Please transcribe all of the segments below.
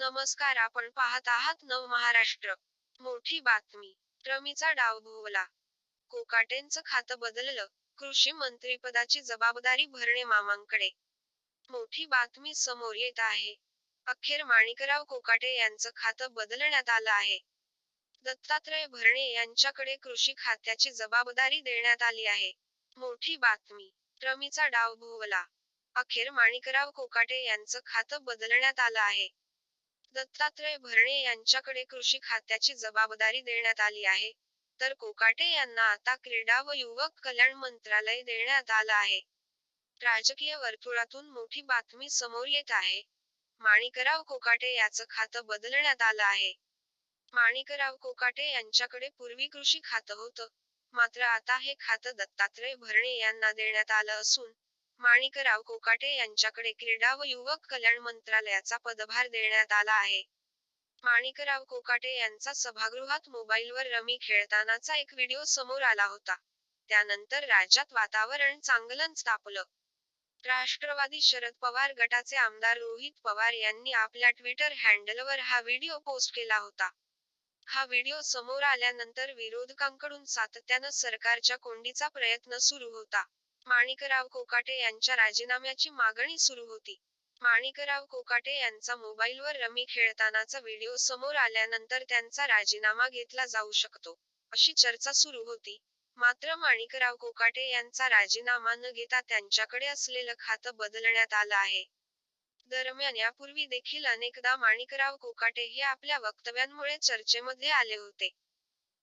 नमस्कार आपण पाहत आहात नव महाराष्ट्र. मोठी बातमी. रमीचा डाव भोवला. कोकाटेंचं खातं बदललं. कृषी मंत्रीपदाची जबाबदारी भरणे मामांकडे. मोठी बातमी समोर येत आहे. अखेर माणिकराव कोकाटे यांचं खातं बदलण्यात आलं आहे. दत्तात्रय भरणे यांच्याकडे कृषी खात्याची जबाबदारी देण्यात आली आहे. मोठी बातमी. रमीचा डाव भोवला. अखेर माणिकराव कोकाटे यांचं खातं बदलण्यात आलं आहे. दत्तात्रय भरणे यांच्याकडे कृषी खात्याची जबाबदारी देण्यात आली आहे. तर कोकाटे यांना आता क्रीडा व युवक कल्याण मंत्रालय देण्यात आलं आहे. राजकीय वर्तुळातून मोठी बातमी समोर येत आहे. माणिकराव कोकाटे याचं खातं बदलण्यात आलं आहे. माणिकराव कोकाटे यांच्याकडे पूर्वी कृषी खातं होतं. मात्र आता हे खातं दत्तात्रय भरणे यांना देण्यात आलं असून माणिकराव कोकाटे यांच्याकडे क्रीडा व युवक कल्याण मंत्रालयाचा पदभार देण्यात आला आहे. माणिकराव कोकाटे यांचा सभागृहात मोबाईलवर रमी खेळतानाचा एक व्हिडिओ समोर आला होता. त्यानंतर राज्यात वातावरण चांगलंच तापलं राष्ट्रवादी शरद पवार गटाचे आमदार रोहित पवार यांनी आपल्या ट्विटर हँडलवर हा व्हिडिओ पोस्ट केला होता. हा व्हिडिओ समोर आल्यानंतर विरोधकांकडून सातत्यानं सरकारच्या कोंडीचा प्रयत्न सुरू होता. माणिकराव कोकाटे यांच्या राजीनाम्याची मागणी सुरू होती. माणिकराव कोकाटे यांचा मोबाईलवर रमी खेळतानाचा व्हिडिओ समोर आल्यानंतर त्यांचा राजीनामा घेतला जाऊ शकतो अशी चर्चा सुरू होती. मात्र माणिकराव कोकाटे यांचा राजीनामा न घेता त्यांच्याकडे असलेलं खातं बदलण्यात आलं आहे. दरम्यान यापूर्वी देखील अनेकदा माणिकराव कोकाटे हे आपल्या वक्तव्यांमुळे चर्चेमध्ये आले होते.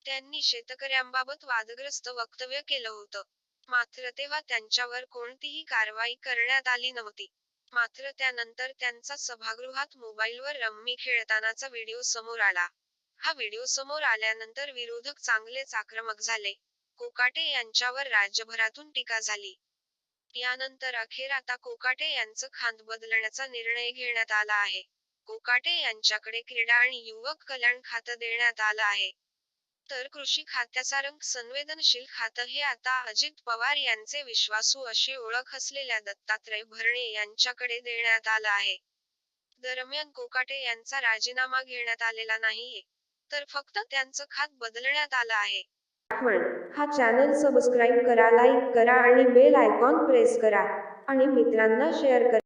त्यांनी शेतकऱ्यांबाबत वादग्रस्त वक्तव्य केलं होतं. मात्र तेव्हा त्यांच्यावर कोणतीही कारवाई करण्यात आली नव्हती. मात्र त्यानंतर त्यांचा सभागृहात मोबाईलवर रम्मी खेळतानाचा व्हिडिओ समोर आला. हा व्हिडिओ समोर आल्यानंतर विरोधक चांगलेच आक्रमक झाले. कोकाटे यांच्यावर राज्यभरातून टीका झाली. यानंतर अखेर आता कोकाटे यांचं खांद बदलण्याचा निर्णय घेण्यात आला आहे. कोकाटे यांच्याकडे क्रीडा आणि युवक कल्याण खातं देण्यात आलं आहे. तर कृषी खात्याचा रंग संवेदनशील खातं हे आता अजित पवार यांचे विश्वासू अशी ओळख असलेल्या दत्तात्रय भरणे यांच्याकडे देण्यात आलं आहे. दरम्यान कोकाटे यांचा राजीनामा घेण्यात आलेला नाहीये तर फक्त त्यांचं खात बदलण्यात आलं आहे. हा चॅनल सबस्क्राईब करा लाईक करा आणि बेल आयकॉन प्रेस करा आणि मित्रांना शेअर करा.